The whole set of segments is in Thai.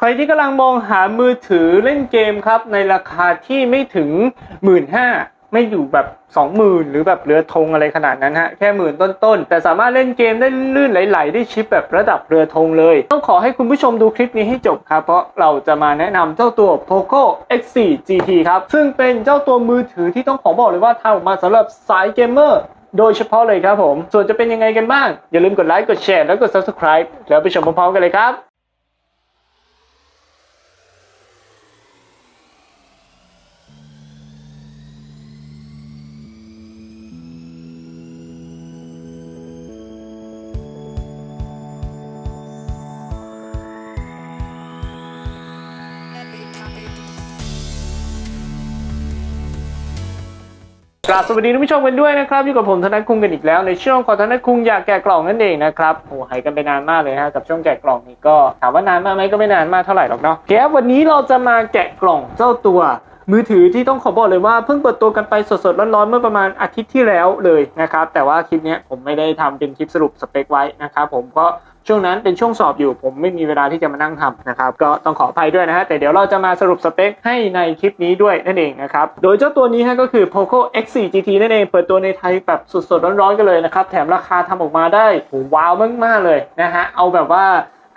ใครที่กำลังมองหามือถือเล่นเกมครับ ในราคาที่ไม่ถึงหมื่นห้าไม่อยู่แบบสองหมื่นหรือแบบเรือธงอะไรขนาดนั้นฮะ แค่หมื่นต้นๆ แต่สามารถเล่นเกมได้ลื่นไหลๆ ได้ชิปแบบระดับเรือธงเลย ต้องขอให้คุณผู้ชมดูคลิปนี้ให้จบครับ เพราะเราจะมาแนะนำเจ้าตัว Poco X4 GT ครับ ซึ่งเป็นเจ้าตัวมือถือที่ต้องขอบอกเลยว่าทำออกมาสำหรับสายเกมเมอร์โดยเฉพาะเลยครับผม ส่วนจะเป็นยังไงกันบ้าง อย่าลืมกดไลค์ กดแชร์ แล้วกด subscribe แล้วไปชมพร้อมๆกันเลยครับ กราบสวัสดีท่านผู้ชมกันด้วยนะครับอยู่กับผมธนัทคุงกันอีกแล้ว ในช่วงของธนัทคุงอยากแกะกล่องนั่นเองนะครับโอ้หายกันไปนานมากเลยฮะกับช่วงแกะกล่องนี้ก็ถามว่านานมากไหมก็ไม่นานมากเท่าไหร่หรอกเนาะแกวันนี้เราจะมาแกะกล่องเจ้าตัว มือถือที่ต้องขอบอกเลยว่าเพิ่งเปิดตัวกันไปสดๆร้อนๆเมื่อประมาณอาทิตย์ที่แล้วเลยนะครับแต่ว่าคลิปนี้ผมไม่ได้ทำเป็นคลิปสรุปสเปคไว้นะครับผมก็ ช่วงนั้นเป็นช่วงสอบอยู่ผมไม่มีเวลาที่จะมานั่งทำนะครับก็ต้องขออภัยด้วยนะฮะแต่เดี๋ยวเราจะมาสรุปสเปคให้ในคลิปนี้ด้วยนั่นเองนะครับโดยเจ้าตัวนี้ฮะก็คือ Poco X4 GT นั่นเองเปิดตัวในไทยแบบสดๆร้อนๆกันเลยนะครับแถมราคาทำออกมาได้ว้าวมากๆเลยนะฮะเอาแบบว่า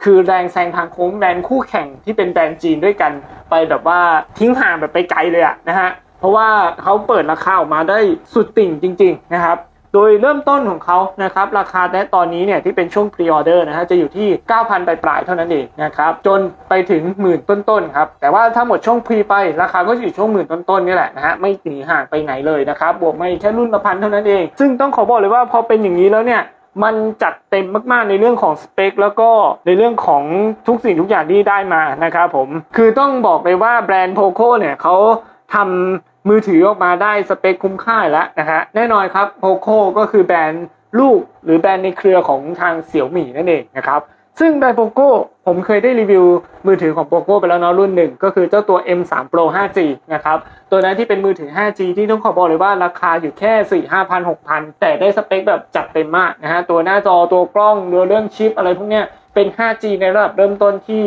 คือแรงแซงทางโค้งแบรนด์คู่แข่งที่เป็นแบรนด์จีนด้วยกัน ไปแบบว่าทิ้งห่างแบบไปไกลเลยอะนะฮะเพราะว่าเขาเปิดราคาออกมาได้สุดติ่งจริง ๆ นะครับ โดยเริ่มต้นของเขานะครับราคาณตอนนี้เนี่ยที่เป็นช่วงพรีออเดอร์นะฮะจะอยู่ที่ 9,000ปลายๆเท่านั้นเองนะครับจนไปถึงหมื่นต้นๆครับแต่ว่าถ้าหมดช่วงพรีไปราคาก็จะอยู่ช่วงหมื่นต้นๆนี่แหละนะฮะไม่หนีห่างไปไหนเลยนะครับบวกไมาอีกแค่รุ่นละพันเท่านั้นเอง ซึ่งต้องขอบอกเลยว่าพอเป็นอย่างนี้แล้วเนี่ยมันจัดเต็มมากๆในเรื่องของสเปค แล้วก็ในเรื่องของทุกสิ่งทุกอย่างที่ได้มานะครับผมคือต้องบอกเลยว่าแบรนด์โพโคเนี่ยเขาทำ มือถือออกมาได้สเปคคุ้มค่าแล้วนะฮะแน่นอนครับโพโคก็คือแบรนด์ลูกหรือแบรนด์ในเครือของทางเสี่ยวหมี่นั่นเองนะครับซึ่งแบรนด์โปโก้ผมเคยได้รีวิวมือถือของโปโก้ไปแล้วเนาะรุ่นหนึ่งก็คือเจ้าตัว M3 Pro 5G นะครับตัวนั้นที่เป็นมือถือ 5G ที่ต้องขอบอกเลยว่าราคาอยู่แค่ 4 5 0 0 6 0 0 แต่ได้สเปคแบบจัดเต็มมากนะฮะตัวหน้าจอตัวกล้องเรื่องชิปอะไรพวกเนี้ยเป็น 5G ในระดับเริ่มต้นที่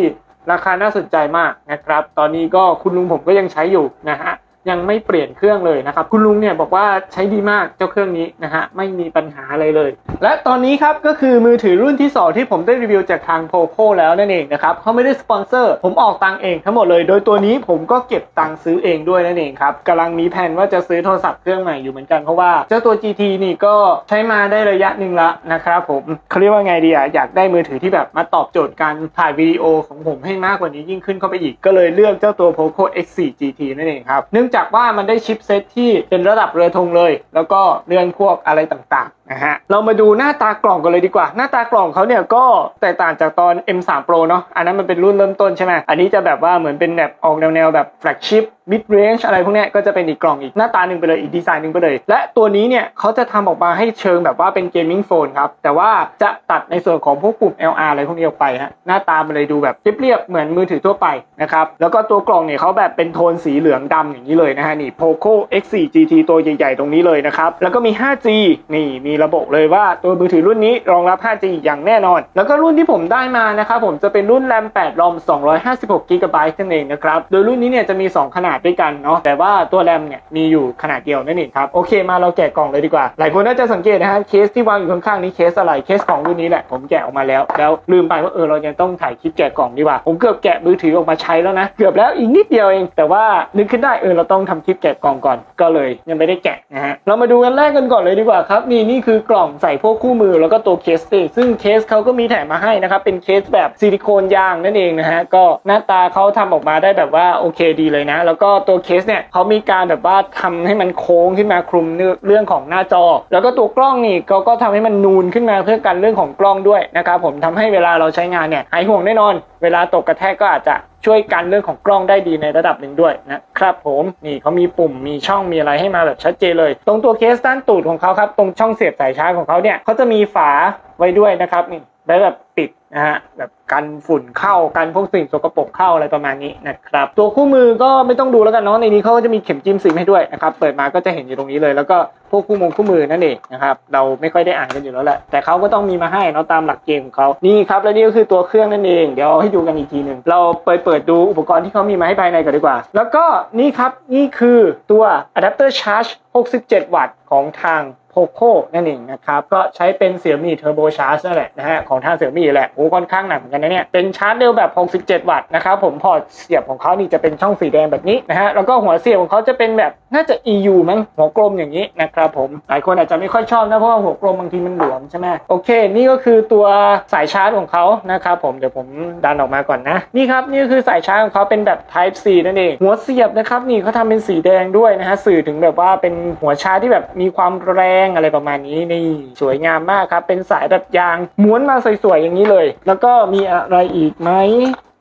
ราคาน่าสนใจมากนะครับ ตอนนี้ก็คุณลุงผมก็ยังใช้อยู่นะฮะ ยังไม่เปลี่ยนเครื่องเลยนะครับ คุณลุงเนี่ยบอกว่าใช้ดีมากเจ้าเครื่องนี้นะฮะไม่มีปัญหาอะไรเลย และตอนนี้ครับก็คือมือถือรุ่นที่ 2 ที่ผมได้รีวิวจากทาง Poco แล้วนั่นเองนะครับเขาไม่ได้สปอนเซอร์ ผมออกตังเองทั้งหมดเลย โดยตัวนี้ผมก็เก็บตังซื้อเองด้วยนั่นเองครับกำลังมีแผนว่าจะซื้อโทรศัพท์เครื่องใหม่อยู่เหมือนกันเพราะว่าเจ้าตัว GT นี่ก็ใช้มาได้ระยะหนึ่งละนะครับผมเขาเรียกว่าไงดีอะอยากได้มือถือที่แบบมาตอบโจทย์การถ่ายวิดีโอของผมให้มากกว่านี้ยิ่งขึ้นเข้าไปอีกก็เลยเลือกเจ้าตัว Poco X4 GT นั่นเองครับเนื่องจากว่ามันได้ชิปเซตที่เป็นระดับเรือธงเลย แล้วก็เรื่องพวกอะไรต่างๆนะฮะเรามาดูหน้าตากล่องกันเลยดีกว่า หน้าตากล่องเขาเนี่ยก็แตกต่างจากตอน M3 Pro เนาะอันนั้นมันเป็นรุ่นเริ่มต้นใช่ไหมอันนี้จะแบบว่าเหมือนเป็นแบบออกแนวๆแบบแฟลกชิพ mid range อะไรพวกนี้ก็จะเป็นอีกกล่องอีกหน้าตาหนึ่งไปเลยอีกดีไซน์หนึ่งไปเลย และตัวนี้เนี่ยเขาจะทำออกมาให้เชิงแบบว่าเป็นเกมมิ่งโฟนครับ แต่ว่าจะตัดในส่วนของพวกปุ่ม LR อะไรพวกนี้ออกไปฮะหน้าตามันเลยดูแบบเรียบๆเหมือนมือถือทั่วไปนะครับแล้วก็ตัวกล่องเนี่ยเขาแบบเป็นโทนสีเหลืองดำอย่างนี้เลยนะฮะนี่ Poco X4 GT ตัวใหญ่ๆตรงนี้เลยนะครับแล้วก็มี 5G นี่มีระบบเลยว่าตัวมือถือรุ่นนี้รองรับ 5G อย่างแน่นอน แล้วก็รุ่นที่ผมได้มานะครับผมจะเป็นรุ่น RAM 8 ROM 256 GB นั่นเองนะครับ โดยรุ่นนี้เนี่ยจะมี 2 ขนาดด้วยกันเนาะ แต่ว่าตัวแรมเนี่ยมีอยู่ขนาดเดียวนั่นเองครับ โอเคมาเราแกะกล่องเลยดีกว่า หลายคนน่าจะสังเกตนะฮะเคสที่วางอยู่ข้างๆนี้เคสอะไร เคสของรุ่นนี้แหละ ผมแกะออกมาแล้ว แล้วลืมไปว่าเออเรายังต้องถ่ายคลิปแกะกล่องดีกว่า ผมเกือบแกะมือถือออกมาใช้แล้วนะ เกือบแล้วอีกนิดเดียวเอง แต่ว่านึกขึ้นได้เออเราต้องทำคลิปแกะกล่องก่อน ก็เลยยังไม่ได้แกะนะฮะ เรามาดูกันแรกกันก่อนเลยดีกว่าครับ นี่นี่คือกล่องใส่พวกคู่มือแล้วก็ตัวเคสเองซึ่งเคสเขาก็มีแถมมาให้นะครับ เป็นเคสแบบซิลิโคนยางนั่นเองนะฮะก็หน้าตาเขาทำออกมาได้แบบว่าโอเคดีเลยนะ แล้วก็ตัวเคสเนี่ยเขามีการแบบว่าทำให้มันโค้งขึ้นมาคลุมเรื่องของหน้าจอ แล้วก็ตัวกล้องนี่เขาก็ทำให้มันนูนขึ้นมาเพื่อกันเรื่องของกล้องด้วยนะครับผมทำให้เวลาเราใช้งานเนี่ยหายห่วงแน่นอน เวลาตกกระแทกก็อาจจะ ช่วยกันเรื่องของกล้องได้ดีในระดับหนึ่งด้วยนะครับผมนี่เขามีปุ่มมีช่องมีอะไรให้มาแบบชัดเจนเลย ตรงตัวเคสด้านตูดของเขาครับตรงช่องเสียบสายชาร์จของเขาเนี่ยเขาจะมีฝาไว้ด้วยนะครับนี่ ไว้แบบปิดนะฮะแบบกันฝุ่นเข้ากันพวกสิ่งสกปรกเข้าอะไรประมาณนี้นะครับ ตัวคู่มือก็ไม่ต้องดูแล้วกันเนาะในนี้เขาก็จะมีเข็มจิ้มซิมให้ด้วยนะครับเปิดมาก็จะเห็นอยู่ตรงนี้เลย แล้วก็พวกคู่มงคู่มือนั่นเองนะครับเราไม่ค่อยได้อ่านกันอยู่แล้วแหละแต่เขาก็ต้องมีมาให้เนาะตามหลักเกณฑ์ของเขานี่ครับและนี่ก็คือตัวเครื่องนั่นเองเดี๋ยวให้ดูกันอีกทีหนึ่งเราไปเปิดดูอุปกรณ์ที่เขามีมาให้ภายในกันดีกว่า แล้วก็นี่ครับนี่คือตัวอะแดปเตอร์ชาร์จ67 วัตต์ของทาง โ o โ o นั่นเองนะครับ ก็ใช้เป็น Xiaomi Turbo Charge นั่นแหละนะฮะของทาง Xiaomi แหละโอ้ค่อนข้างหนักเหมือนกันนะเนี่ยเป็นชาร์จเร็วแบบ 67 วัตต์นะครับผมพอร์ตเสียบของเขานี่จะเป็นช่องสีแดงแบบนี้นะฮะแล้วก็หัวเสียบของเขาจะเป็นแบบน่าจะ EU มั้งหัวกลมอย่างนี้นะครับผมหลายคนอาจจะไม่ค่อยชอบนะเพราะว่าหัวกลมบางทีมันหลวมใช่ไหมโอเค นี่ก็คือตัวสายชาร์จของเขานะครับผมเดี๋ยวผมดันออกมาก่อนนะนี่ครับนี่ก็คือสายชาร์จของเขาเป็นแบบ Type C นั่นเองหัวเสียบนะครับนี่เขาทำเป็นสีแดงด้วยนะฮะสื่อถึงแบบว่าเป็นหัวชาร์จที่แบบมีความแรงอะไรประมาณนี้นี่สวยงามมากครับ เป็นสายแบบยางม้วนมาสวยๆอย่างนี้เลย แล้วก็มีอะไรอีกไหม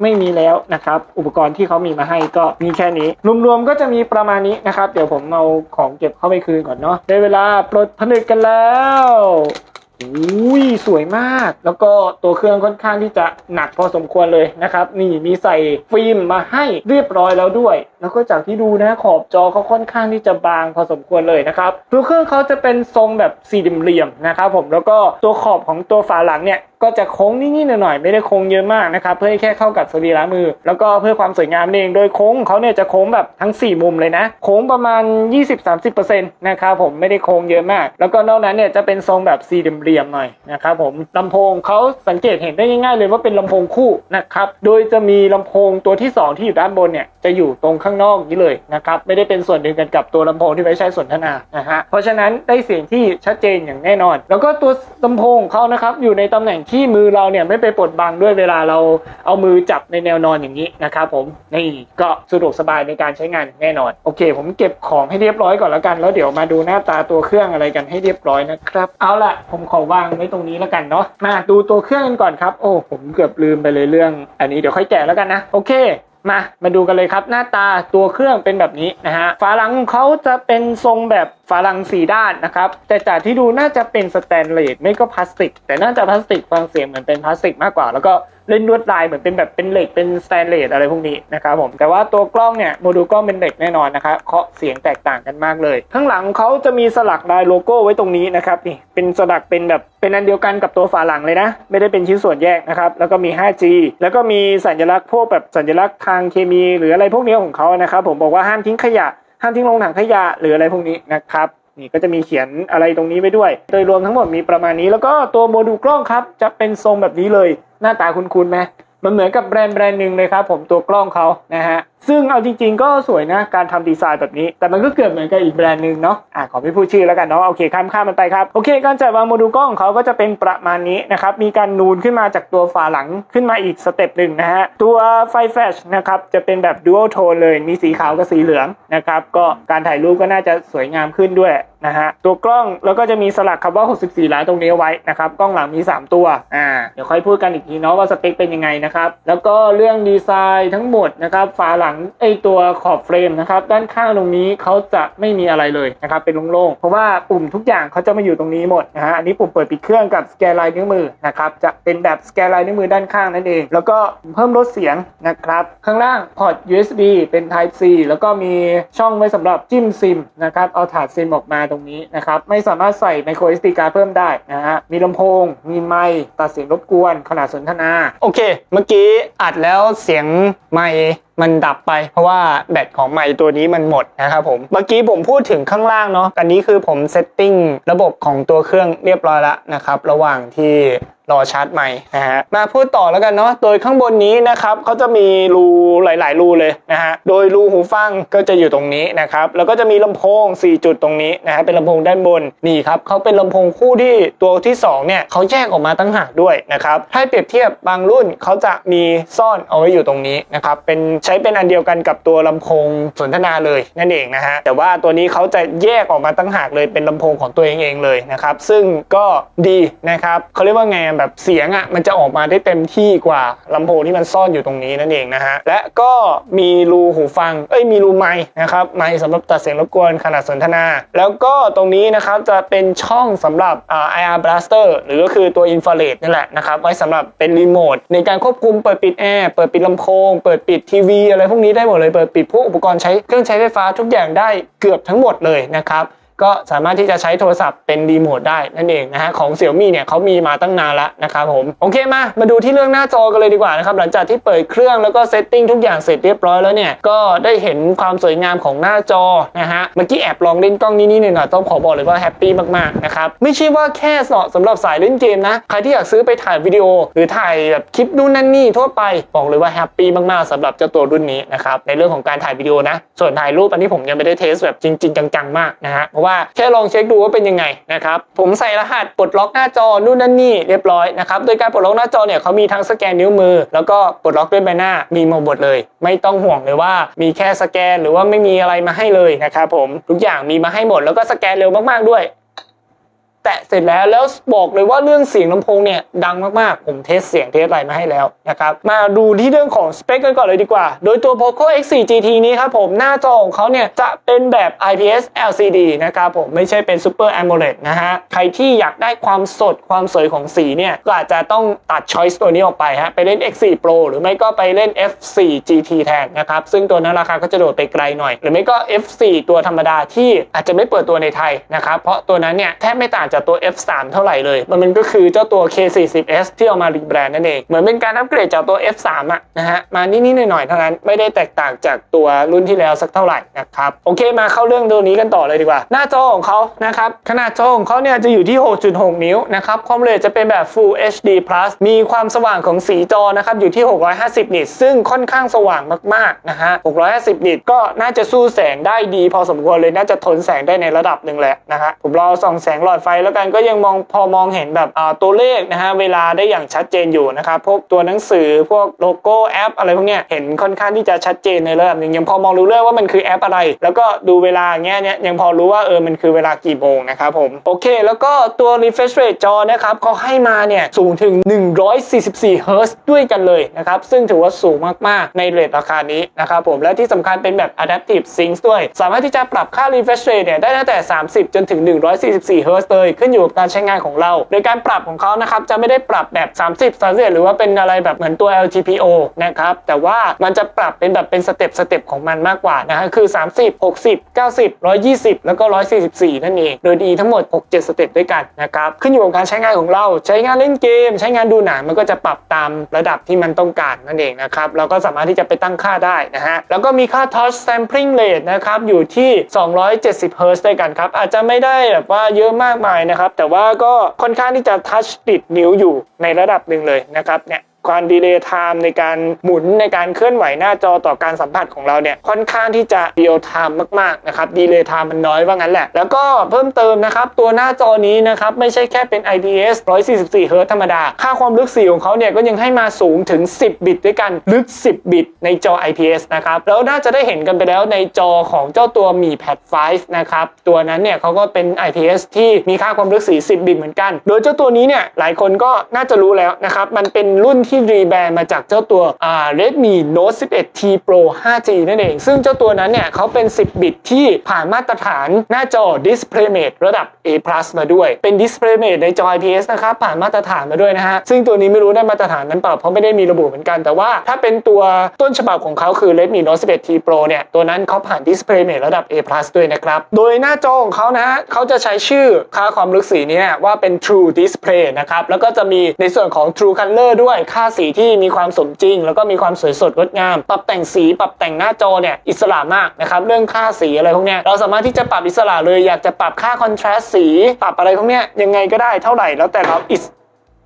ไม่มีแล้วนะครับ อุปกรณ์ที่เขามีมาให้ก็มีแค่นี้ รวมๆก็จะมีประมาณนี้นะครับ เดี๋ยวผมเอาของเก็บเข้าไปคืนก่อนเนาะได้เวลาปลดผนึกกันแล้ว อุ้ยสวยมาก แล้วก็ตัวเครื่องค่อนข้างที่จะหนักพอสมควรเลยนะครับ นี่มีใส่ฟิล์มมาให้เรียบร้อยแล้วด้วย แล้วก็จากที่ดูนะขอบจอเขาค่อนข้างที่จะบางพอสมควรเลยนะครับตัวเครื่องเขาจะเป็นทรงแบบสี่เหลี่ยมนะครับผมแล้วก็ตัวขอบของตัวฝาหลังเนี่ยก็จะโค้งนิดๆหน่อยๆไม่ได้โค้งเยอะมากนะครับเพื่อให้แค่เข้ากับสรีระมือ แล้วก็เพื่อความสวยงามเองโดยโค้งของเขาเนี่ยจะโค้งแบบทั้ง 4 มุมเลยนะ โค้งประมาณ 20-30%นะครับผมไม่ได้โค้งเยอะมาก แล้วก็นอกนั้นเนี่ยจะเป็นทรงแบบสี่เหลี่ยมๆหน่อยนะครับผมลำโพงเขาสังเกตเห็นได้ง่ายๆเลยว่าเป็นลำโพงคู่นะครับโดยจะมีลำโพงตัวที่ 2 ที่อยู่ด้านบนเนี่ยจะอยู่ตรงข้างนอกนี้เลยนะครับไม่ได้เป็นส่วนหนึ่งกันกับตัวลำโพงที่ไว้ใช้สนทนานะฮะเพราะฉะนั้นได้เสียงที่ชัดเจนอย่างแน่นอน แล้วก็ตัวลำโพงเขานะครับอยู่ในตำแหน่งที่มือเราเนี่ยไม่ไปปลดบังด้วยเวลาเราเอามือจับในแนวนอนอย่างนี้นะครับผมนี่ก็สะดวกสบายในการใช้งานแน่นอนโอเค ผมเก็บของให้เรียบร้อยก่อนแล้วกัน แล้วเดี๋ยวมาดูหน้าตาตัวเครื่องอะไรกันให้เรียบร้อยนะครับ เอาล่ะผมขอวางไว้ตรงนี้แล้วกันเนาะมาดูตัวเครื่องกันก่อนครับ โอ้ผมเกือบลืมไปเลยเรื่อง อันนี้เดี๋ยวค่อยแกะแล้วกันนะ โอเคมามาดูกันเลยครับหน้าตาตัวเครื่องเป็นแบบนี้นะฮะฝาหลังของเขาจะเป็นทรงแบบฝาหลังสีด้านนะครับ แต่จากที่ดูน่าจะเป็นสแตนเลสไม่ก็พลาสติก แต่น่าจะพลาสติกฟังเสียงเหมือนเป็นพลาสติกมากกว่า แล้วก็เล่นลวดลายเหมือนเป็นแบบเป็นเหล็กเป็นสแตนเลสอะไรพวกนี้นะครับผมแต่ว่าตัวกล้องเนี่ยโมดูลกล้องเป็นเหล็กแน่นอนนะครับเคาะเสียงแตกต่างกันมากเลย ข้างหลังเขาจะมีสลักลายโลโก้ไว้ตรงนี้นะครับนี่เป็นสลักเป็นแบบเป็นอันเดียวกันกับตัวฝาหลังเลยนะ ไม่ได้เป็นชิ้นส่วนแยกนะครับแล้วก็มี 5G แล้วก็มีสัญลักษณ์พวกแบบสัญลักษณ์ทางเคมี หรืออะไรพวกนี้ของเขานะครับผมบอกว่าห้ามทิ้งขยะ ห้ามทิ้งลงถังขยะหรืออะไรพวกนี้นะครับนี่ก็จะมีเขียนอะไรตรงนี้ไปด้วย โดยรวมทั้งหมดมีประมาณนี้ แล้วก็ตัวโมดูลกล้องครับ จะเป็นทรงแบบนี้เลย หน้าตาคุ้นๆไหมมันเหมือนกับแบรนด์แบรนด์หนึ่งเลยครับผมตัวกล้องเขานะฮะ ซึ่งเอาจริง ๆ ก็สวยนะการทำดีไซน์แบบนี้ แต่มันก็เกิดเหมือนกับอีกแบรนด์หนึ่งเนาะอะขอไม่พูดชื่อแล้วกันเนาะโอเคข้ามข้ามมันไปครับโอเค การจัดวางโมดูลกล้องของเขาก็จะเป็นประมาณนี้นะครับมีการนูนขึ้นมาจากตัวฝาหลังขึ้นมาอีกสเต็ปหนึ่งนะฮะตัวไฟแฟลชนะครับจะเป็นแบบดูอัลโทนเลยมีสีขาวกับสีเหลืองนะครับก็การถ่ายรูปก็น่าจะสวยงามขึ้นด้วยนะฮะตัวกล้องแล้วก็จะมีสลักคำว่า 64 ล้านตรงนี้ไว้นะครับกล้องหลังมี 3 ตัวอ่าเดี๋ยวค่อยพูดกันอีกทีเนาะว่าสเปคเป็นยังไงนะครับแล้วก็เรื่องดีไซน์ทั้งหมดนะครับฝาหลังไอตัวขอบเฟรมนะครับด้านข้างตรงนี้เขาจะไม่มีอะไรเลยนะครับเป็นโล่งๆเพราะว่าปุ่มทุกอย่างเขาจะมาอยู่ตรงนี้หมดนะฮะอันนี้ปุ่มเปิดปิดเครื่องกับสแกนลายนิ้วมือนะครับจะเป็นแบบสแกนลายนิ้วมือด้านข้างนั่นเอง แล้วก็เพิ่มลดเสียงนะครับข้างล่างพอร์ต USB เป็น Type C แล้วก็มีช่องไว้สำหรับจิ้มซิมนะครับเอาถาดซิมออกมาตรงนี้นะครับไม่สามารถใส่ micro SD card เพิ่มได้นะฮะมีลำโพง มีไมค์ตัดเสียงรบกวนขนาดสนทนา โอเค เมื่อกี้อัดแล้วเสียงไมค์มันดับไป เพราะว่าแบตของไมค์ตัวนี้มันหมดนะครับผมเมื่อกี้ผมพูดถึงข้างล่างเนาะอันนี้คือผมเซตติ้งระบบของตัวเครื่องเรียบร้อยแล้วนะครับระหว่างที่รอชาร์จใหม่นะฮะมาพูดต่อแล้วกันเนาะโดยข้างบนนี้นะครับเขาจะมีรูหลาย ๆ รูเลยนะฮะโดยรูหูฟังก็จะอยู่ตรงนี้นะครับแล้วก็จะมีลำโพง 4 จุดตรงนี้นะฮะเป็นลำโพงด้านบนนี่ครับเขาเป็นลำโพงคู่ที่ตัวที่2เนี่ยเขาแยกออกมาตั้งหากด้วยนะครับถ้าให้เปรียบเทียบบางรุ่นเขาจะมีซ่อนเอาไว้อยู่ตรงนี้นะครับเป็นใช้เป็นอันเดียวกันกับตัวลำโพงสนทนาเลยนั่นเองนะฮะแต่ว่าตัวนี้เขาจะแยกออกมาตั้งหากเลยเป็นลำโพงของตัวเองเองเลยนะครับซึ่งก็ดีนะครับเขาเรียกว่าไงแบบเสียงอะมันจะออกมาได้เต็มที่กว่าลำโพงที่มันซ่อนอยู่ตรงนี้นั่นเองนะฮะและก็มีรูหูฟัง เอ้ยมีรูไมค์นะครับไมค์สำหรับตัดเสียงรบกวนขนาดสนทนา แล้วก็ตรงนี้นะครับจะเป็นช่องสำหรับอ่า IR blaster หรือก็คือตัวอินฟราเรดนี่แหละนะครับไว้สำหรับเป็นรีโมทในการควบคุมเปิดปิดแอร์เปิดปิดลำโพง เปิดปิดทีวี อะไรพวกนี้ได้หมดเลยเปิดปิดพวกอุปกรณ์ใช้เครื่องใช้ไฟฟ้าทุกอย่างได้เกือบทั้งหมดเลยนะครับ ก็สามารถที่จะใช้โทรศัพท์เป็นรีโมทได้นั่นเองนะฮะของ Xiaomi เนี่ยเขามีมาตั้งนานแล้วนะครับผมโอเคมามาดูที่เรื่องหน้าจอกันเลยดีกว่านะครับหลังจากที่เปิดเครื่องแล้วก็เซตติ้งทุกอย่างเสร็จเรียบร้อยแล้วเนี่ยก็ได้เห็นความสวยงามของหน้าจอนะฮะเมื่อกี้แอบลองเล่นกล้องนิดๆหน่อยๆต้องขอบอกเลยว่าแฮปปี้มากๆนะครับไม่ใช่ว่าแค่เหมาะสำหรับสายเล่นเกมนะใครที่อยากซื้อไปถ่ายวิดีโอ หรือถ่ายแบบคลิปนู่นนั่นนี่ทั่วไปบอกเลยว่าแฮปปี้มากๆสำหรับเจ้าตัวรุ่นนี้นะครับในเรื่องของการถ่ายวิดีโอนะส่วนถ่ายรูปอันนี้ผมยังไม่ได้เทสแบบจริง ๆ จังๆมากนะฮะเพราะว่าแค่ลองเช็คดูว่าเป็นยังไงนะครับผมใส่รหัสปลดล็อกหน้าจอนู่นนั่นนี่เรียบร้อยนะครับโดยการปลดล็อกหน้าจอเนี่ยเขามีทั้งสแกนนิ้วมือ แล้วก็ปลดล็อกด้วยใบหน้ามีมาหมดเลย ไม่ต้องห่วงเลยว่ามีแค่สแกนหรือว่าไม่มีอะไรมาให้เลยนะครับผมทุกอย่างมีมาให้หมดแล้วก็สแกนเร็วมากๆด้วย แตะเสร็จแล้วแล้วบอกเลยว่าเรื่องเสียงลำโพงเนี่ยดังมากๆ ผมเทสเสียงเทสอะไรมาให้แล้วนะครับ มาดูที่เรื่องของสเปคกันก่อนเลยดีกว่า โดยตัว Poco X4 GT นี้ครับผมหน้าจอของเขาเนี่ยจะเป็นแบบ IPS LCD นะครับผมไม่ใช่เป็น Super AMOLED นะฮะ ใครที่อยากได้ความสดความสวยของสีเนี่ยก็อาจจะต้องตัด choice ตัวนี้ออกไปฮะไปเล่น X4 Pro หรือไม่ก็ไปเล่น F4 GT แทนนะครับซึ่งตัวนั้นราคาก็จะโดดไปไกลหน่อย หรือไม่ก็ F4 ตัวธรรมดาที่อาจจะไม่เปิดตัวในไทยนะครับเพราะตัวนั้นเนี่ยแทบไม่ต่างจากตัว F3 เท่าไหร่เลยมันมันก็คือเจ้าตัว K40S ที่เอามารีแบรนด์นั่นเอง เหมือนเป็นการอัปเกรดจากตัว F3 อะนะฮะ มานิดๆหน่อยๆเท่านั้น ไม่ได้แตกต่างจากตัวรุ่นที่แล้วสักเท่าไหร่นะครับ โอเคมาเข้าเรื่องตัวนี้กันต่อเลยดีกว่า หน้าจอของเขานะครับ ขนาดจอของเขาเนี่ยจะอยู่ที่ 6.6 นิ้วนะครับ ความเร็วจะเป็นแบบ Full HD Plus มีความสว่างของสีจอนะครับอยู่ที่ 650 นิตซึ่งค่อนข้างสว่างมากๆนะฮะ 650 นิตก็น่าจะสู้แสงได้ดี พอสมควรเลยน่าจะทนแสงได้ในระดับหนึ่งแหละนะฮะผมรอส่องแสงหลอดไฟแล้วกันก็ยังมองพอมองเห็นแบบตัวเลขนะฮะเวลาได้อย่างชัดเจนอยู่นะครับพวกตัวหนังสือพวกโลโก้แอป อะไรพวกเนี้ยเห็นค่อนข้างที่จะชัดเจนในระดับหนึ่งยังพอมองรู้เรื่องว่ามันคือแอปอะไร แล้วก็ดูเวลาเงี้ยเนี่ยยังพอรู้ว่าเออมันคือเวลากี่โมงนะครับผมโอเค แล้วก็ตัว refresh rate จอนะครับเขาให้มาเนี่ยสูงถึง 144 Hz ด้วยกันเลยนะครับซึ่งถือว่าสูงมากๆในเรทราคานี้นะครับผมและที่สำคัญเป็นแบบ adaptive sync ด้วย สามารถที่จะปรับค่า refresh rate เนี่ยได้ตั้งแต่ 30 จนถึง 144 Hz เลยขึ้นอยู่กับการใช้งานของเรา โดยการปรับของเขานะครับจะไม่ได้ปรับแบบ 30 30 หรือว่าเป็นอะไรแบบเหมือนตัว LTPO นะครับแต่ว่ามันจะปรับเป็นแบบเป็นสเต็ปสเต็ปของมันมากกว่านะฮะคือ 30 60 90 120 แล้วก็ 144 นั่นเอง โดยดีทั้งหมด 6-7 สเต็ปด้วยกันนะครับขึ้นอยู่กับการใช้งานของเรา ใช้งานเล่นเกม ใช้งานดูหนังมันก็จะปรับตามระดับที่มันต้องการนั่นเองนะครับเราก็สามารถที่จะไปตั้งค่าได้นะฮะแล้วก็มีค่า touch sampling rate นะครับอยู่ที่ 270 Hz ด้วยกันครับอาจจะไม่ได้แบบว่าเยอะมากมายนะครับ แต่ว่าก็ค่อนข้างที่จะทัชติดนิ้วอยู่ในระดับหนึ่งเลยนะครับเนี่ย ความดีเลย์ไทม์ในการหมุนในการเคลื่อนไหวหน้าจอต่อการสัมผัสของเราเนี่ยค่อนข้างที่จะเรียลไทม์มากๆนะครับดีเลย์ไทม์มันน้อยว่างั้นแหละ แล้วก็เพิ่มเติมนะครับ ตัวหน้าจอนี้นะครับ ไม่ใช่แค่เป็น IPS 144 Hz ธรรมดา ค่าความลึกสีของเขาเนี่ยก็ยังให้มาสูงถึง 10 บิตด้วยกันลึก 10 บิตในจอ IPS นะครับแล้วน่าจะได้เห็นกันไปแล้วในจอของเจ้าตัวมี Pad 5นะครับตัวนั้นเนี่ยเขาก็เป็น IPS ที่มีค่าความลึกสี 10 บิตเหมือนกัน โดยเจ้าตัวนี้เนี่ยหลายคนก็น่าจะรู้แล้วนะครับมันเป็นรุ่นที่รีแบรนด์มาจากเจ้าตัวอ่า Redmi Note 11 T Pro 5G นั่นเอง ซึ่งเจ้าตัวนั้นเนี่ยเขาเป็น 10 บิตที่ผ่านมาตรฐานหน้าจอ DisplayMate ระดับ A+ มาด้วย เป็น DisplayMate ในจอ IPS นะครับผ่านมาตรฐานมาด้วยนะฮะ ซึ่งตัวนี้ไม่รู้ได้มาตรฐานนั้นเปล่า เพราะไม่ได้มีระบุเหมือนกัน แต่ว่าถ้าเป็นตัวต้นฉบับของเขาคือ Redmi Note 11 T Pro เนี่ย ตัวนั้นเขาผ่าน DisplayMate ระดับ A+ ด้วยนะครับ โดยหน้าจอของเขานะฮะเขาจะใช้ชื่อค่าความลึกสีเนี้ว่าเป็น True Display นะครับ แล้วก็จะมีในส่วนของ True Color ด้วยค่าาสีที่มีความสมจริง แล้วก็มีความสวยสดงดงาม ปรับแต่งสีปรับแต่งหน้าจอเนี่ยอิสระมากนะครับเรื่องค่าสีอะไรพวกเนี้ยเราสามารถที่จะปรับอิสระเลยอยากจะปรับค่าคอนทราสต์สี ปรับอะไรพวกเนี้ยยังไงก็ได้เท่าไหร่แล้วแต่เราอิส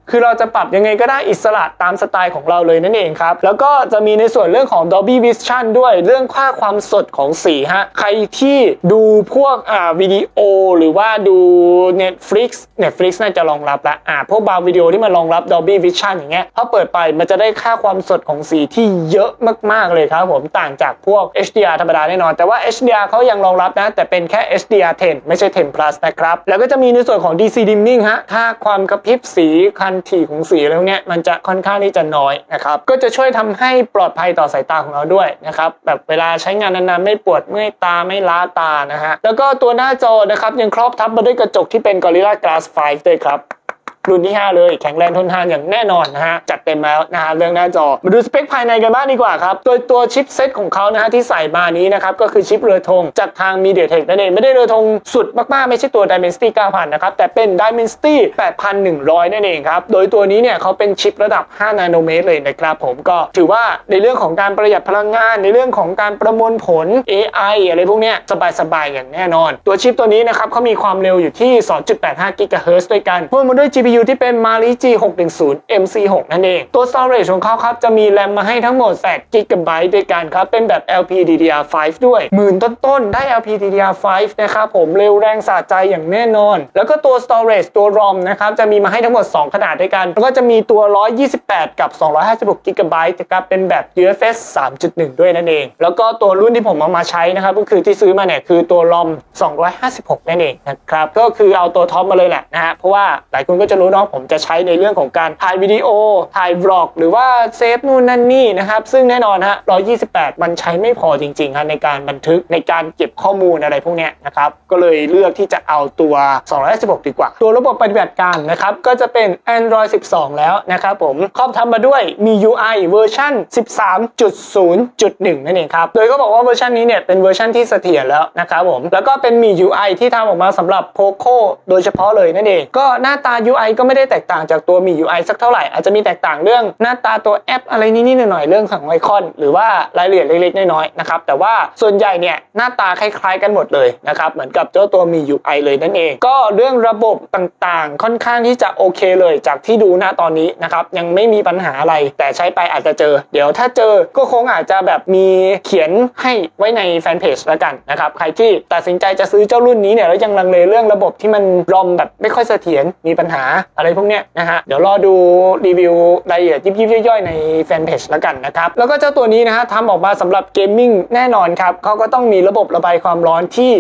คือเราจะปรับยังไงก็ได้อิสระตามสไตล์ของเราเลยนั่นเองครับ แล้วก็จะมีในส่วนเรื่องของ Dolby Vision ด้วยเรื่องค่าความสดของสีฮะ ใครที่ดูพวกอ่าวิดีโอหรือว่าดู Netflix Netflix น่าจะรองรับละอ่าพวกบางวิดีโอที่มันรองรับ Dolby Vision อย่างเงี้ยพอเปิดไปมันจะได้ค่าความสดของสีที่เยอะมาก ๆ เลยครับผมต่างจากพวก HDR ธรรมดาแน่นอน แต่ว่า HDR เขายังรองรับนะ แต่เป็นแค่ HDR 10 ไม่ใช่ 10 plus นะครับ แล้วก็จะมีในส่วนของ DC dimming ฮะค่าความกระพริบสีคันถี่ของสีแล้วเนี้ยมันจะค่อนข้างที่จะน้อยนะครับก็จะช่วยทำให้ปลอดภัยต่อสายตาของเราด้วยนะครับแบบเวลาใช้งานนานๆไม่ปวดเมื่อยตาไม่ล้าตานะฮะแล้วก็ตัวหน้าจอนะครับยังครอบทับมาด้วยกระจกที่เป็น Gorilla Glass 5ด้วยครับ รุ่นที่ 5 เลยแข็งแรงทนทานอย่างแน่นอนนะฮะจัดเต็มแล้วนะฮะเรื่องหน้าจอ มาดูสเปคภายในกันบ้างดีกว่าครับโดยตัวชิปเซตของเขานะฮะที่ใส่มานี้นะครับก็คือชิปเรือธงจากทาง MediaTek นั่นเองไม่ได้เรือธงสุดมากๆ ไม่ใช่ตัว Dimensity 9000 นะครับ แต่เป็น Dimensity 8100 นั่นเองครับ โดยตัวนี้เนี่ยเขาเป็นชิประดับ 5 นาโนเมตรเลยนะครับผมก็ถือว่าในเรื่องของการประหยัดพลังงาน ในเรื่องของการประมวลผล AI อะไรพวกเนี้ยสบายๆอย่างแน่นอน ตัวชิปตัวนี้นะครับเขามีความเร็วอยู่ที่ 2.85 GHz ด้วยกันพ่วงมาด้วย GPU ที่เป็น Mali G610 MC6 นั่นเอง ตัว storage ของเขาครับ จะมีแรมมาให้ทั้งหมด8 GB ด้วยกันครับ เป็นแบบ LPDDR5 ด้วย หมื่นต้นๆ ได้ LPDDR5 นะครับผมเร็วแรงสะใจอย่างแน่นอน แล้วก็ตัว storage ตัว ROM นะครับ จะมีมาให้ทั้งหมด 2 ขนาดด้วยกัน แล้วก็จะมีตัว 128 กับ 256 GB นะครับ เป็นแบบ UFS 3.1 ด้วยนั่นเอง แล้วก็ตัวรุ่นที่ผมเอามาใช้นะครับ ก็คือที่ซื้อมาเนี่ยคือตัว ROM 256 นั่นเองนะครับ ก็คือเอาตัวท็อปมาเลยแหละนะฮะ เพราะว่าหลายคนก็จะรู้เนาะผมจะใช้ในเรื่องของการถ่ายวิดีโอ ถ่ายบล็อก หรือว่าเซฟนู่นนั่นนี่นะครับ ซึ่งแน่นอนฮะ 128 มันใช้ไม่พอจริงๆฮะในการบันทึกในการเก็บข้อมูลอะไรพวกเนี้ยนะครับ ก็เลยเลือกที่จะเอาตัว 256 ดีกว่า ตัวระบบปฏิบัติการนะครับ ก็จะเป็น Android 12 แล้วนะครับผมครอบทำมาด้วยมี UI เวอร์ชัน13.0.1 นั่นเองครับ โดยก็บอกว่าเวอร์ชันนี้เนี่ยเป็นเวอร์ชันที่เสถียรแล้วนะครับผม แล้วก็เป็นมี UI ที่ทำออกมาสำหรับ POCO โดยเฉพาะเลยนั่นเอง ก็หน้าตา UI ก็ไม่ได้แตกต่างจากตัวมี UI สักเท่าไหร่ อาจจะมีแตกต่างเรื่องหน้าตาตัวแอปอะไรนิดๆหน่อยๆเรื่องของไอคอน หรือว่ารายละเอียดเล็กๆน้อยๆนะครับแต่ว่าส่วนใหญ่เนี่ยหน้าตาคล้ายๆกันหมดเลยนะครับเหมือนกับเจ้าตัวมี UI เลยนั่นเอง ก็เรื่องระบบต่างๆ ค่อนข้างที่จะโอเคเลยจากที่ดูหน้าตอนนี้นะครับยังไม่มีปัญหาอะไร แต่ใช้ไปอาจจะเจอ เดี๋ยวถ้าเจอก็คงอาจจะแบบมีเขียนให้ไว้ในแฟนเพจแล้วกันนะครับใครที่ตัดสินใจจะซื้อเจ้ารุ่นนี้เนี่ยแล้วยังลังเลเรื่องระบบที่มันรอมแบบไม่ค่อยเสถียรมีปัญหาอะไรพวกเนี้ยนะฮะเดี๋ยวรอดูรีวิวรายละเอียดยิบๆย่อยๆในแฟนเพจแล้วกันนะครับแล้วก็เจ้าตัวนี้นะฮะทำออกมาสำหรับเกมมิ่งแน่นอนครับเขาก็ต้องมีระบบระบายความร้อนที่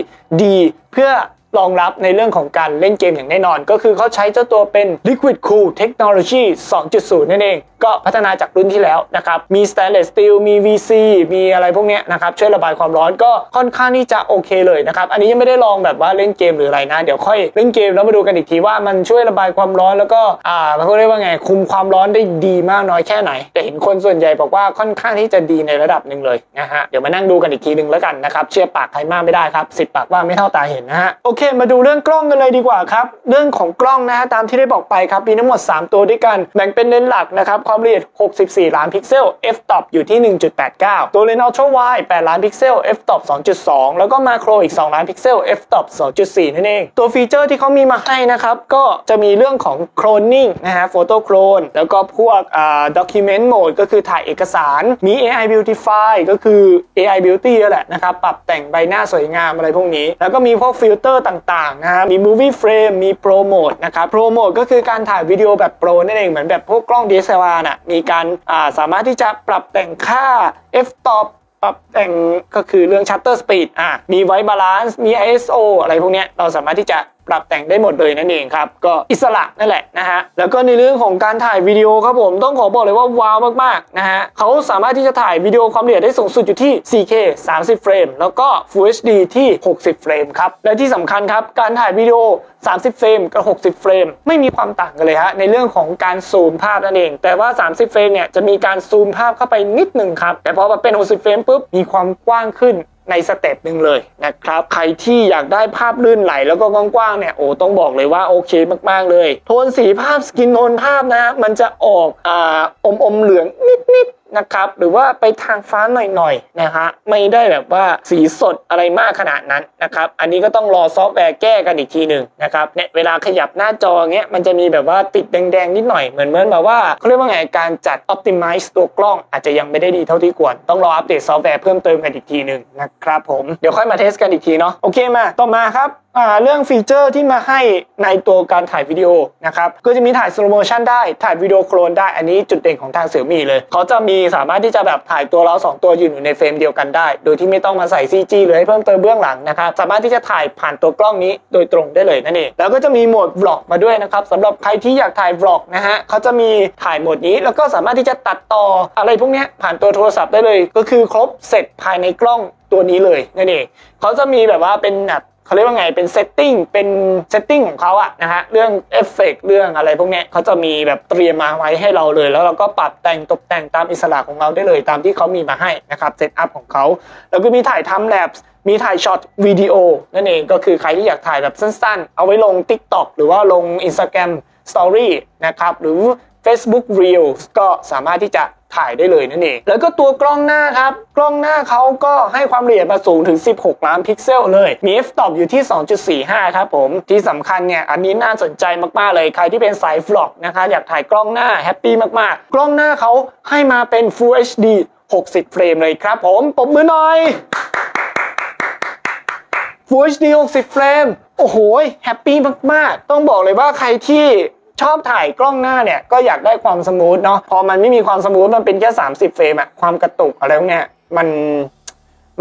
ดีเพื่อรองรับในเรื่องของการเล่นเกมอย่างแน่นอน ก็คือเขาใช้เจ้าตัวเป็น Liquid Cool Technology 2.0 นั่นเอง ก็พัฒนาจากรุ่นที่แล้วนะครับ มี Stainless Steel มี VC มีอะไรพวกนี้นะครับ ช่วยระบายความร้อนก็ค่อนข้างที่จะโอเคเลยนะครับ อันนี้ยังไม่ได้ลองแบบว่าเล่นเกมหรืออะไรนะ เดี๋ยวค่อยเล่นเกมแล้วมาดูกันอีกทีว่ามันช่วยระบายความร้อนแล้วก็อ่าเขาเรียกว่าไงคุมความร้อนได้ดีมากน้อยแค่ไหน แต่เห็นคนส่วนใหญ่บอกว่าค่อนข้างที่จะดีในระดับหนึ่งเลยนะฮะเดี๋ยวมานั่งดูกันอีกทีหนึ่งแล้วกันนะครับเชื่อปากใครมากไม่ได้ครับสิบปากว่าไม่เท่าตาเห็นนะฮะโอเคมาดูเรื่องกล้องกันเลยดีกว่าครับ เรื่องของกล้องนะฮะตามที่ได้บอกไปครับมีทั้งหมด 3 ตัวด้วยกันแบ่งเป็นเลนส์หลักนะครับความละเอียด 64 ล้านพิกเซล f-stop อยู่ที่ 1.89 ตัวเลนส์ ultra wide 8 ล้านพิกเซล f-stop 2.2 แล้วก็มาโครอีก 2 ล้านพิกเซล f-stop 2.4 นั่นเอง ตัวฟีเจอร์ที่เขามีมาให้นะครับ ก็จะมีเรื่องของ cloning นะฮะ photo clone แล้วก็พวกอ่า document mode ก็คือถ่ายเอกสารมี AI beautify ก็คือ AI beauty แหละนะครับปรับแต่งใบหน้าสวยงามอะไรพวกนี้ แล้วก็มีพวกฟิลเตอร์ต่างๆนะมี movie frame มี pro mode นะครับ pro mode ก็คือการถ่ายวิดีโอแบบโปรนั่นเองเหมือนแบบพวกกล้อง DSLR น่ะมีการอ่าสามารถที่จะปรับแต่งค่า f stop ปรับแต่งก็คือเรื่อง shutter speed อะมี white balance มี ISO อะไรพวกเนี้ยเราสามารถที่จะ ปรับแต่งได้หมดเลยนั่นเองครับ ก็อิสระนั่นแหละนะฮะแล้วก็ในเรื่องของการถ่ายวิดีโอครับผมต้องขอบอกเลยว่าว้าวมากๆนะฮะเขาสามารถที่จะถ่ายวิดีโอความละเอียดได้สูงสุดอยู่ที่ 4K 30 เฟรมแล้วก็ Full HD ที่ 60 เฟรมครับและที่สำคัญครับการถ่ายวิดีโอ 30 เฟรมกับ 60 เฟรม ไม่มีความต่างกันเลยฮะในเรื่องของการซูมภาพนั่นเอง แต่ว่า 30 เฟรมเนี่ยจะมีการซูมภาพเข้าไปนิดหนึ่งครับแต่พอมาเป็น 60 เฟรมปุ๊บมีความกว้างขึ้น ในสเต็ปหนึ่งเลยนะครับ ใครที่อยากได้ภาพลื่นไหลแล้วก็กว้างๆเนี่ยโอ้ต้องบอกเลยว่าโอเคมากๆเลย โทนสีภาพสกินโทนภาพนะ มันจะออกอ่าอมอมๆเหลืองนิดๆนะครับหรือว่าไปทางฟ้าหน่อยๆนะฮะไม่ได้แบบว่าสีสดอะไรมากขนาดนั้นนะครับอันนี้ก็ต้องรอซอฟต์แวร์แก้กันอีกทีหนึ่งนะครับเนี่ยเวลาขยับหน้าจอเงี้ยมันจะมีแบบว่าติดแดงๆนิดหน่อยเหมือนเหมือนแบบว่าเขาเรียกว่าไงการจัด optimize ตัวกล้องอาจจะยังไม่ได้ดีเท่าที่ควรต้องรออัปเดตซอฟต์แวร์เพิ่มเติมกันอีกทีหนึ่งนะครับผมเดี๋ยวค่อยมาเทสกันอีกทีเนาะโอเคมาต่อมาครับ เรื่องฟีเจอร์ที่มาให้ในตัวการถ่ายวิดีโอนะครับก็จะมีถ่าย slow motion ได้ถ่ายวิดีโอโคลนได้อันนี้จุดเด่นของทางเสี่ยมี่เลยเขาจะมีสามารถที่จะแบบถ่ายตัวเราสองตัวยืนอยู่ในเฟรมเดียวกันได้ โดยที่ไม่ต้องมาใส่ CG หรือให้เพิ่มเติมเบื้องหลังนะครับสามารถที่จะถ่ายผ่านตัวกล้องนี้โดยตรงได้เลยนั่นเองแล้วก็จะมีโหมด vlog มาด้วยนะครับสำหรับใครที่อยากถ่าย vlog นะฮะเขาจะมีถ่ายโหมดนี้แล้วก็สามารถที่จะตัดต่ออะไรพวกนี้ผ่านตัวโทรศัพท์ได้เลย ก็คือครบเสร็จภายในกล้องตัวนี้เลยนั่นเองเขาจะมีแบบว่าเป็นแบบ เขาเรียกว่าไงเป็นเซตติ้งเป็นเซตติ้งของเขาอะนะฮะเรื่องเอฟเฟกเรื่องอะไรพวกเนี้ยเขาจะมีแบบเตรียมมาไว้ให้เราเลย แล้วเราก็ปรับแต่งตกแต่งตามอิสระของเราได้เลยตามที่เขามีมาให้นะครับเซตอัพของเขาแล้วก็มีถ่ายทำแลบมีถ่ายช็อตวิดีโอนั่นเองก็คือใครที่อยากถ่ายแบบสั้นๆ เอาไว้ลง TikTok หรือว่าลง Instagram Story นะครับหรือ Facebook Reels ก็สามารถที่จะถ่ายได้เลยนั่นเอง แล้วก็ตัวกล้องหน้าครับ กล้องหน้าเขาก็ให้ความละเอียดมาสูงถึง 16 ล้านพิกเซลเลย มี f-stop อยู่ที่ 2.45 ครับผม ที่สำคัญเนี่ย อันนี้น่าสนใจมาก ๆ เลย ใครที่เป็นสายฟลอกนะคะ อยากถ่ายกล้องหน้าแฮปปี้มาก ๆ กล้องหน้าเขาให้มาเป็น Full HD 60 เฟรมเลยครับผมปมมือหน่อย Full HD 60 เฟรม โอ้โห แฮปปี้มาก ๆ ต้องบอกเลยว่าใครที่ ชอบถ่ายกล้องหน้าเนี่ยก็อยากได้ความสมูทเนาะพอมันไม่มีความสมูทมันเป็นแค่ 30 เฟรมอะความกระตุกอะไรพวกเนี้ยมัน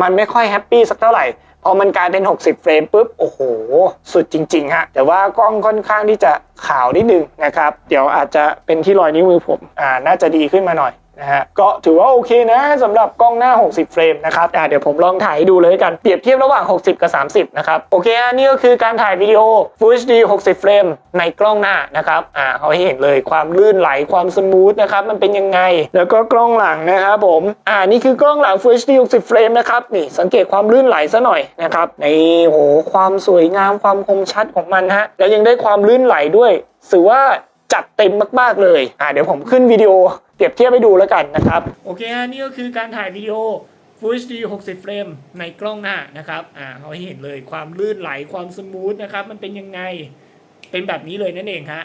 มันไม่ค่อยแฮปปี้สักเท่าไหร่พอมันกลายเป็น 60 เฟรมปุ๊บ โอ้โห สุดจริงๆฮะ แต่ว่ากล้องค่อนข้างที่จะขาวนิดนึงนะครับ เดี๋ยวอาจจะเป็นที่รอยนิ้วมือผม อ่า น่าจะดีขึ้นมาหน่อย นะฮะก็ถือว่าโอเคนะสำหรับกล้องหน้า 60 เฟรมนะครับอะเดี๋ยวผมลองถ่ายดูเลยกันเปรียบเทียบระหว่าง 60 กับ 30 นะครับ โอเคอันนี้ก็คือการถ่ายวิดีโอ Full HD 60 เฟรมในกล้องหน้านะครับอ่าเขาให้เห็นเลยความลื่นไหลความสมูทนะครับมันเป็นยังไง แล้วก็กล้องหลังนะครับผมอ่านี่คือกล้องหลัง Full HD 60 เฟรมนะครับนี่สังเกตความลื่นไหลซะหน่อยนะครับในโหความสวยงามความคมชัดของมันฮะแล้วยังได้ความลื่นไหลด้วยถือว่า จัดเต็มมาก ๆ เลย อ่าเดี๋ยวผมขึ้นวิดีโอเปรียบเทียบให้ดูแล้วกันนะครับ โอเคฮะนี่ก็คือการถ่ายวิดีโอ Full HD 60 เฟรมในกล้องหน้านะครับ อ่าเขาให้เห็นเลยความลื่นไหลความสมูทนะครับ มันเป็นยังไง เป็นแบบนี้เลยนั่นเองฮะ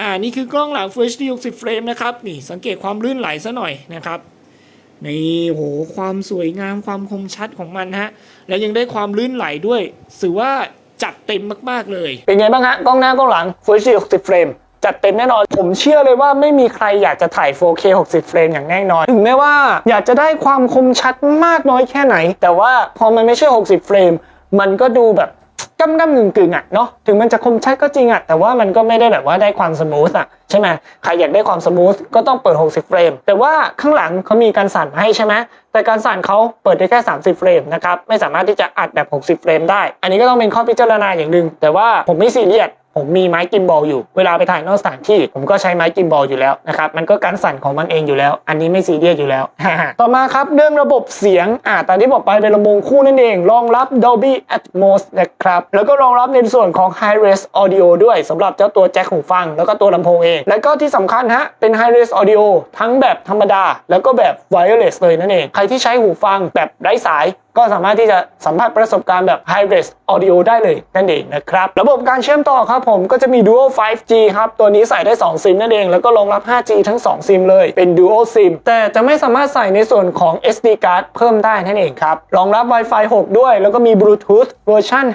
อ่า นี่คือกล้องหลัง Full HD 60 เฟรมนะครับ นี่สังเกตความลื่นไหลซะหน่อยนะครับ นี่โห ความสวยงามความคมชัดของมันฮะ แล้วยังได้ความลื่นไหลด้วยถือว่าจัดเต็มมาก ๆ เลย เป็นไงบ้างฮะ กล้องหน้ากล้องหลัง Full HD 60 เฟรม จัดเต็มแน่นอน ผมเชื่อเลยว่าไม่มีใครอยากจะถ่าย 4K 60 เฟรมอย่างแน่นอน ถึงแม้ว่าอยากจะได้ความคมชัดมากน้อยแค่ไหน แต่ว่าพอมันไม่ใช่ 60 เฟรม มันก็ดูแบบกำกำกึ่งกึ่งๆอะเนาะถึงมันจะคมชัดก็จริงอะแต่ว่ามันก็ไม่ได้แบบว่าได้ความสมูทอะใช่ไหมใครอยากได้ความสมูทก็ต้องเปิด 60 เฟรม แต่ว่าข้างหลังเขามีการสั่นให้ใช่ไหมแต่การสั่นเขาเปิดได้แค่ 30 เฟรมนะครับไม่สามารถที่จะอัดแบบ 60 เฟรมได้ อันนี้ก็ต้องเป็นข้อพิจารณาอย่างหนึ่งแต่ว่าผมไม่ซีเรียส ผมมีไม้กิมบอลอยู่ เวลาไปถ่ายนอกสถานที่ ผมก็ใช้ไม้กิมบอลอยู่แล้วนะครับ มันก็การสั่นของมันเองอยู่แล้ว อันนี้ไม่ซีเรียสอยู่แล้ว ต่อมาครับเรื่องระบบเสียง อ่าตอนที่บอกไปเป็นลำโพงคู่นั่นเอง รองรับ Dolby Atmos นะครับ แล้วก็รองรับในส่วนของ High Res Audio ด้วยสำหรับเจ้าตัวแจ็คหูฟัง แล้วก็ตัวลำโพงเอง แล้วก็ที่สำคัญฮะ เป็น High Res Audio ทั้งแบบธรรมดา แล้วก็แบบ Wireless เลยนั่นเอง ใครที่ใช้หูฟังแบบไร้สาย ก็สามารถที่จะสัมผัสประสบการณ์แบบ High Res Audio ได้เลยนั่นเองนะครับ ระบบการเชื่อมต่อครับผมก็จะมี Dual 5G ครับ ตัวนี้ใส่ได้ 2 ซิมนั่นเอง แล้วก็รองรับ 5G ทั้ง 2 ซิมเลยเป็น Dual SIM แต่จะไม่สามารถใส่ในส่วนของ SD card เพิ่มได้นั่นเองครับ รองรับ Wi-Fi 6 ด้วย แล้วก็มี Bluetooth เวอร์ชัน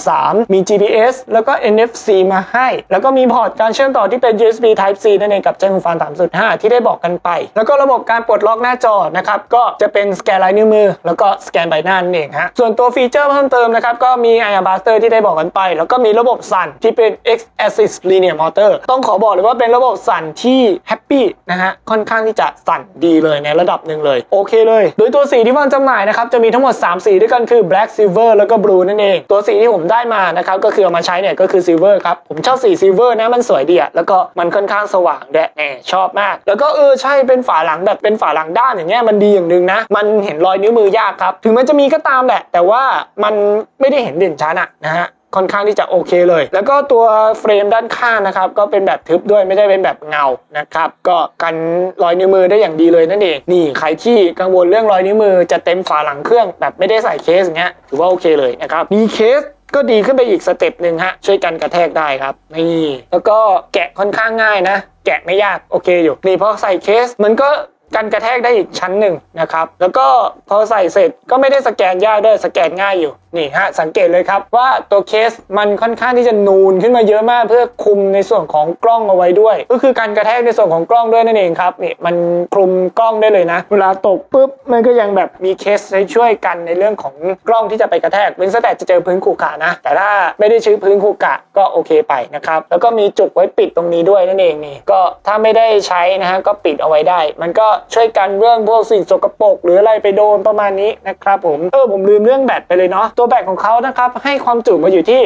5.3 มี GPS แล้วก็ NFC มาให้ แล้วก็มีพอร์ตการเชื่อมต่อที่เป็น USB Type C นั่นเองกับแจ็คหูฟัง3.5 ที่ได้บอกกันไป แล้วก็ระบบการปลดล็อกหน้าจอนะครับก็จะเป็นสแกนลายนิ้วมือ แล้วก็สแกนใบนั่นเองฮะ ส่วนตัวฟีเจอร์เพิ่มเติมนะครับ ก็มี i r b u s t e r ที่ได้บอกกันไป แล้วก็มีระบบสั่นที่เป็น X Axis Linear Motor ต้องขอบอกเลยว่าเป็นระบบสั่นที่แฮปปี้นะฮะ ค่อนข้างที่จะสั่นดีเลยในระดับหนึ่งเลย โอเคเลย โดยตัวสีที่วางจำหน่ายนะครับ จะมีทั้งหมด 3 สีด้วยกันคือ black silver แล้วก็ blue นั่นเอง ตัวสีที่ผมได้มานะครับก็คือเอามาใช้เนี่ยก็คือ silver ครับ ผมชอบสี silver นะมันสวยดีอะแล้วก็มันค่อนข้างสว่างด้วยแหมชอบมาก แล้วก็เออใช่เป็นฝาหลังแบบเป็นฝาหลังด้านอย่างเงี้ยมันดีอย่างหนึ่งนะมันเห็นรอยนิ้วมือยากครับถึงมันจะมีก็ตามแหละ แต่ว่ามันไม่ได้เห็นเด่นชัดอะนะฮะค่อนข้างที่จะโอเคเลย แล้วก็ตัวเฟรมด้านข้างนะครับ ก็เป็นแบบทึบด้วยไม่ได้เป็นแบบเงานะครับ ก็กันรอยนิ้วมือได้อย่างดีเลยนั่นเอง นี่ใครที่กังวลเรื่องรอยนิ้วมือจะเต็มฝาหลังเครื่อง แบบไม่ได้ใส่เคสอย่างเงี้ยถือว่าโอเคเลยนะครับ มีเคสก็ดีขึ้นไปอีกสเต็ปหนึ่งฮะ ช่วยกันกระแทกได้ครับ นี่ แล้วก็แกะค่อนข้างง่ายนะ แกะไม่ยากโอเคอยู่ นี่พอใส่เคสมันก็ กันกระแทกได้อีกชั้นหนึ่งนะครับ แล้วก็พอใส่เสร็จก็ไม่ได้สแกนยากด้วยสแกนง่ายอยู่ นี่ฮะสังเกตเลยครับว่าตัวเคสมันค่อนข้างที่จะนูนขึ้นมาเยอะมากเพื่อคุมในส่วนของกล้องเอาไว้ด้วย ก็คือการกระแทกในส่วนของกล้องด้วยนั่นเองครับนี่มันคลุมกล้องได้เลยนะ เวลาตกปุ๊บมันก็ยังแบบมีเคสให้ช่วยกันในเรื่องของกล้องที่จะไปกระแทกเว้นแต่จะเจอพื้นขรุขระนะ แต่ถ้าไม่ได้ชื้อพื้นขรุขระก็โอเคไปนะครับแล้วก็มีจุกไว้ปิดตรงนี้ด้วยนั่นเองนี่ก็ถ้าไม่ได้ใช้นะฮะก็ปิดเอาไว้ได้ มันก็ช่วยกันเรื่องพวกสิ่งสกปรกหรืออะไรไปโดนประมาณนี้นะครับผมเออผมลืมเรื่องแบตไปเลยเนาะตัวแบตของเขานะครับให้ความจุมาอยู่ที่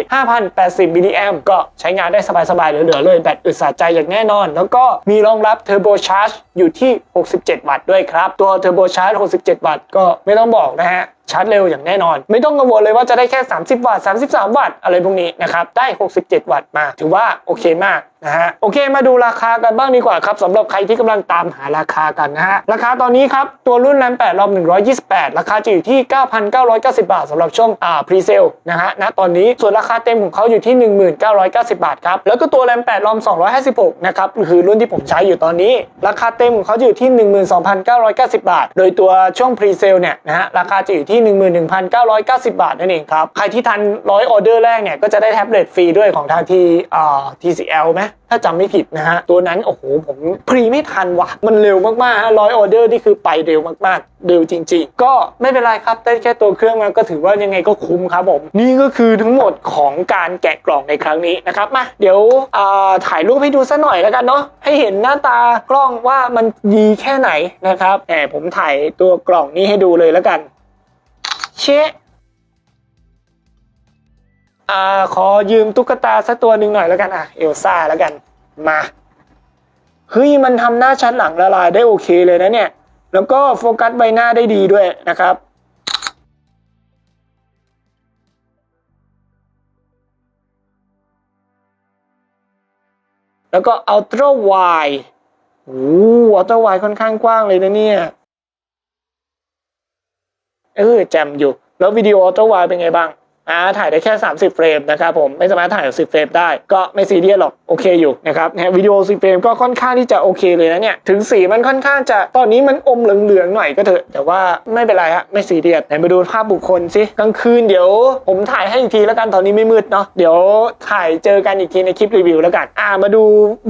5,080มิลลิแอมก็ใช้งานได้สบายๆเหลือๆเลยแบตอึดสะใจอย่างแน่นอน แล้วก็มีรองรับเทอร์โบชาร์จอยู่ที่ 67 วัตต์ด้วยครับ ตัวเทอร์โบชาร์จ 67 วัตต์ก็ไม่ต้องบอกนะฮะ ชาร์จเร็วอย่างแน่นอน ไม่ต้องกังวลเลยว่าจะได้แค่ 30 วัตต์33 วัตต์อะไรพวกนี้นะครับได้ 67 วัตต์มาถือว่าโอเคมากนะฮะโอเคมาดูราคากันบ้างดีกว่าครับสำหรับใครที่กำลังตามหาราคากันนะฮะราคาตอนนี้ครับ ตัวรุ่นแรม8รอม128 ราคาจะอยู่ที่ 9,990 บาทสำหรับช่วงอ่าพรีเซลนะฮะณตอนนี้ส่วนราคาเต็มของเขาอยู่ที่ 1990 บาทครับ แล้วก็ตัวแรม8รอม256 นะครับคือรุ่นที่ผมใช้อยู่ตอนนี้ ราคาเต็มของเขาอยู่ที่ 12,990 บาท โดยตัวช่วงพรีเซลเนี่ยนะฮะราคาจะอยู่ที่11,990 บาทนั่นเองครับ ใครที่ทันร้อยออเดอร์แรกเนี่ยก็จะได้แท็บเล็ตฟรีด้วยของทางทีอ่า TCL ไหมถ้าจำไม่ผิดนะฮะ ตัวนั้น โอ้โห ผมพรีไม่ทันว่ะ มันเร็วมากๆร้อยออเดอร์นี่คือไปเร็วมากๆ เร็วจริง ๆ ก็ไม่เป็นไรครับได้แค่ตัวเครื่องมาก็ถือว่ายังไงก็คุ้มครับผม นี่ก็คือทั้งหมดของการแกะกล่องในครั้งนี้นะครับ มา เดี๋ยวอ่าถ่ายรูปให้ดูซะหน่อยแล้วกันเนาะ ให้เห็นหน้าตากล้องว่ามันดีแค่ไหนนะครับแหมผมถ่ายตัวกล่องนี้ให้ดูเลยแล้วกัน เชะอ่าขอยืมตุ๊กตาสักตัวหนึ่งหน่อยแล้วกันอะเอลซ่าแล้วกันมาเฮ้ยมันทำหน้าชัดหลังละลายได้โอเคเลยนะเนี่ย แล้วก็โฟกัสใบหน้าได้ดีด้วยนะครับแล้วก็อัลตร้าไวโอ้อัลตร้าไวค่อนข้างกว้างเลยนะเนี่ย เออแจมอยู่ แล้ววิดีโออัลตร้าไวเป็นไงบ้าง อ่าถ่ายได้แค่ 30 เฟรมนะครับผมไม่สามารถถ่าย10เฟรมได้ก็ไม่ซีเรียสหรอกโอเคอยู่นะครับนะวิดีโอ10เฟรมก็ค่อนข้างที่จะโอเคเลยนะเนี่ยถึงสีมันค่อนข้างจะตอนนี้มันอมเหลืองๆหน่อยก็เถอะแต่ว่าไม่เป็นไรฮะไม่ซีเรียสไหนมาดูภาพบุคคลสิกลางคืนเดี๋ยว ผมถ่ายให้อีกทีแล้วกันตอนนี้ไม่มืดเนาะเดี๋ยวถ่ายเจอกันอีกทีในคลิปรีวิวแล้วกันอ่ามาดู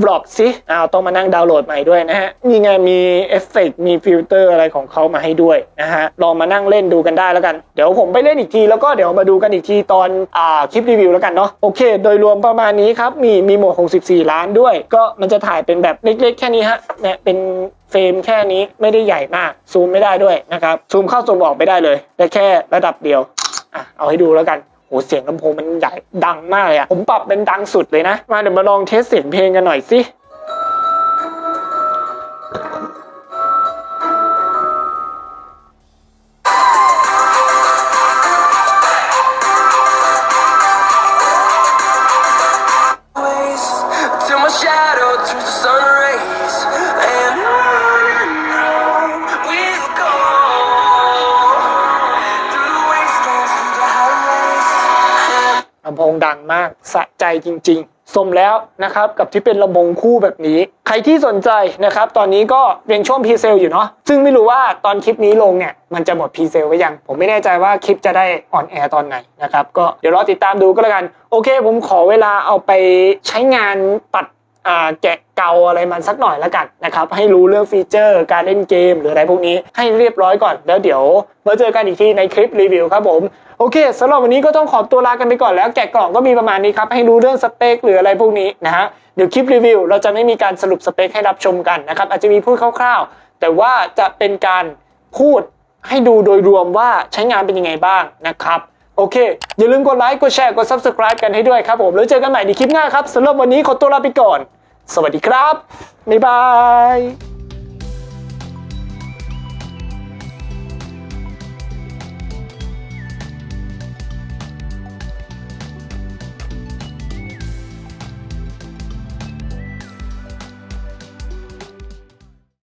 บล็อกสิอ้าวต้องมานั่งดาวน์โหลดใหม่ด้วยนะฮะนี่ไงมีเอฟเฟกต์มีฟิลเตอร์อะไรของเขามาให้ด้วยนะฮะลองมานั่งเล่นดูกันได้แล้วกัน เดี๋ยวผมไปเล่นอีกทีแล้วก็เดี๋ยวมาดูกันอีกทีตอนอ่าคลิปรีวิวแล้วกันเนาะโอเค โดยรวมประมาณนี้ครับมีมีโหมด 64 ล้านด้วย ก็มันจะถ่ายเป็นแบบเล็กๆ แค่นี้ฮะเนี่ยเป็นเฟรมแค่นี้ไม่ได้ใหญ่มาก ซูมไม่ได้ด้วยนะครับ ซูมเข้าซูมออกไม่ได้เลยได้แค่ระดับเดียวอะเอาให้ดูแล้วกันโหเสียงลำโพงมันใหญ่ดังมากเลยอะผมปรับเป็นดังสุดเลยนะ มาเดี๋ยวมาลองเทสเสียงเพลงกันหน่อยสิ สะใจจริง ๆ สมแล้วนะครับกับที่เป็นลำโพงคู่แบบนี้ ใครที่สนใจนะครับ ตอนนี้ก็เป็นช่วงพรีเซลอยู่เนาะซึ่งไม่รู้ว่าตอนคลิปนี้ลงเนี่ยมันจะหมดพรีเซลไว้ยัง ผมไม่แน่ใจว่าคลิปจะได้ออนแอร์ตอนไหนนะครับก็เดี๋ยวรอติดตามดูก็แล้วกัน โอเค ผมขอเวลาเอาไปใช้งานตัด แกะเกาอะไรมันสักหน่อยแล้วกันนะครับ ให้รู้เรื่องฟีเจอร์ การเล่นเกม หรืออะไรพวกนี้ให้เรียบร้อยก่อน แล้วเดี๋ยวมาเจอกันอีกทีในคลิปรีวิวครับผม โอเคสำหรับวันนี้ก็ต้องขอตัวลากันไปก่อนแล้วแกะกล่องก็มีประมาณนี้ครับ ให้รู้เรื่องสเปคหรืออะไรพวกนี้นะฮะเดี๋ยวคลิปรีวิวเราจะไม่มีการสรุปสเปคให้รับชมกันนะครับอาจจะมีพูดคร่าวๆ แต่ว่าจะเป็นการพูดให้ดูโดยรวมว่าใช้งานเป็นยังไงบ้างนะครับ โอเค อย่าลืมกดไลค์ กดแชร์ กด subscribe กันให้ด้วยครับผม แล้วเจอกันใหม่ในคลิปหน้าครับสำหรับวันนี้ขอตัวลาไปก่อน สวัสดีครับ บ๊ายบาย